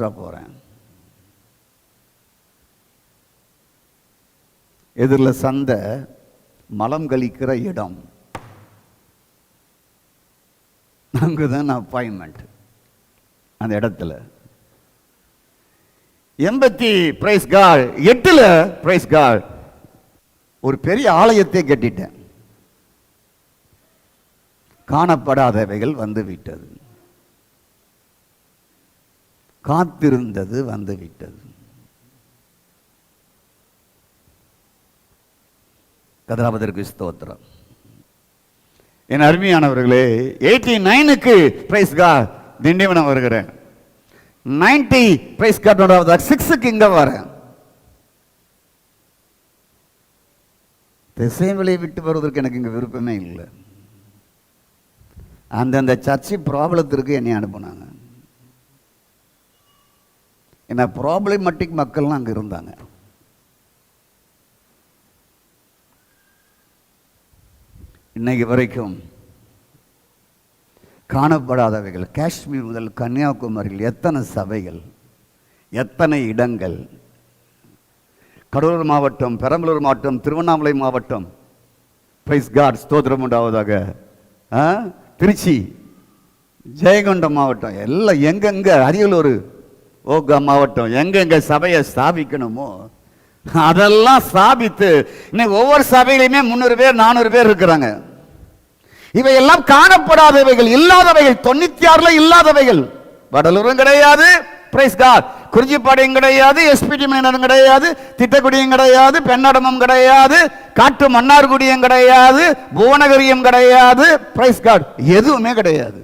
போகிறேன் எதிரில் சந்தை மலம் கழிக்கிற இடம். அங்கே தான் அப்பாயின்மெண்ட் அந்த இடத்துல. எண்பத்தி பிரைஸ் கால் எட்டுல பிரைஸ் கால் ஒரு பெரிய ஆலயத்தை கட்டிட்டேன். காணப்படாதவைகள் வந்து விட்டது. காத்திருந்தது வந்து விட்டது கதிராபதற்கு ஸ்தோத்திரம். என் அருமையானவர்களே எயிட்டி நைனுக்கு பிரைஸ் கா திண்டிவனம் வருகிறேன். நைன்டி பிரைஸ் கார்டோட சிக்ஸுக்கு இங்க வரேன். திசைவிலை விட்டு வருவதற்கு எனக்கு இங்கே விருப்பமே இல்லை. அந்தந்த சர்ச்சை ப்ராப்ளத்திற்கு என்னை அனுப்புனாங்க. ஏன்னா ப்ராப்ளமேட்டிக் மக்கள்லாம் அங்கே இருந்தாங்க. இன்னைக்கு வரைக்கும் காணப்படாதவைகள் காஷ்மீர் முதல் கன்னியாகுமரியில் எத்தனை சபைகள் எத்தனை இடங்கள் கடலூர் மாவட்டம் பெரம்பலூர் மாவட்டம் திருவண்ணாமலை மாவட்டம். பிரைஸ் காட் ஸ்தோத்திரம் உண்டாவதாக. திருச்சி ஜெயகொண்டம் மாவட்டம் எல்லாம் எங்கெங்க அரியலூர் ஓகா மாவட்டம். எங்கெங்க சபையை ஸ்தாபிக்கணுமோ அதெல்லாம் ஸ்தாபித்து இன்னைக்கு ஒவ்வொரு சபையிலையுமே முந்நூறு பேர் நானூறு பேர் இருக்கிறாங்க. இவையெல்லாம் காணப்படாதவைகள் இல்லாதவைகள் தொண்ணூத்தி ஆறுல இல்லாதவைகள். வடலூரும் கிடையாது பிரைஸ் கார் குறிஞ்சிப்பாடியும் கிடையாது எஸ்பிடி மீனரும் கிடையாது திட்டக்குடியும் கிடையாது பெண்ணடமும் கிடையாது காட்டு மன்னார்குடியும் கிடையாது புவனகிரியும் கிடையாது பிரைஸ் கார்டு எதுவுமே கிடையாது.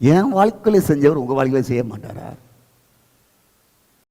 என் வாழ்க்கையில் செஞ்சவர் உங்கள் வாழ்க்கையில் செய்ய மாட்டாரா?